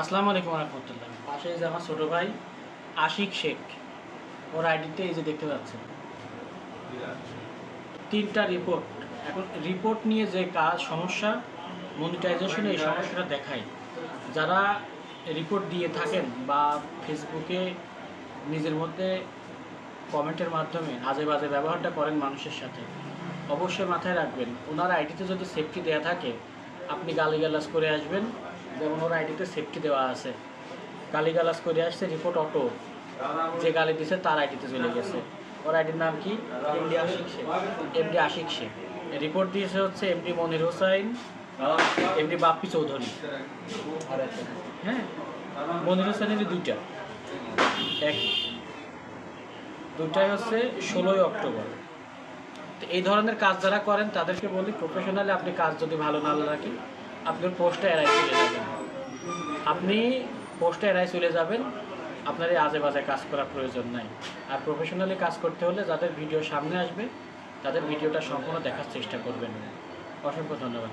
আসসালামু আলাইকুম রহমতুল্লাহ। পাশে যে আমার ছোটো ভাই আশিক শেখ, ওর আইডিতে এই যে দেখতে পাচ্ছেন। তিনটা রিপোর্ট এখন রিপোর্ট নিয়ে যে কাজ, সমস্যা মনিটাইজেশনে এই সমস্যাটা দেখায় যারা রিপোর্ট দিয়ে থাকেন বা ফেসবুকে নিজের মধ্যে কমেন্টের মাধ্যমে আজে বাজে ব্যবহারটা করেন মানুষের সাথে, অবশ্যই মাথায় রাখবেন। ওনার আইডিতে যদি সেফটি দেওয়া থাকে, আপনি গালিগালাজ করে আসবেন। যেমন ওর আইডিতে সেফটি দেওয়া আছে। গালিগালাজ করে আসছে রিপোর্ট অটো যে গালি দিছে, তার আইডিতে চলে গেছে। ওর আইডির নাম কি? MD Ashik Sheikh. MD Ashik Sheikh. Report দিয়েছে হচ্ছে এমডি মনির হোসাইন এমডি বাপ্পি চৌধুরী। হ্যাঁ মনির হোসেনের দুইটা। এক দুটাই হচ্ছে ষোলোই অক্টোবর। তো এই ধরনের কাজ যারা করেন, তাদেরকে বলি প্রফেশনালি আপনি কাজ যদি ভালো না রাখেন আপনার পোস্টটা এড়াই চলে যাবেন। আপনি পোস্টটা এড়াই চলে যাবেন, আপনার এই আজে বাজে কাজ করার প্রয়োজন নাই। আর প্রফেশনালি কাজ করতে হলে যাদের ভিডিও সামনে আসবে, তাদের ভিডিওটা সম্পূর্ণ দেখার চেষ্টা করবেন। অসংখ্য ধন্যবাদ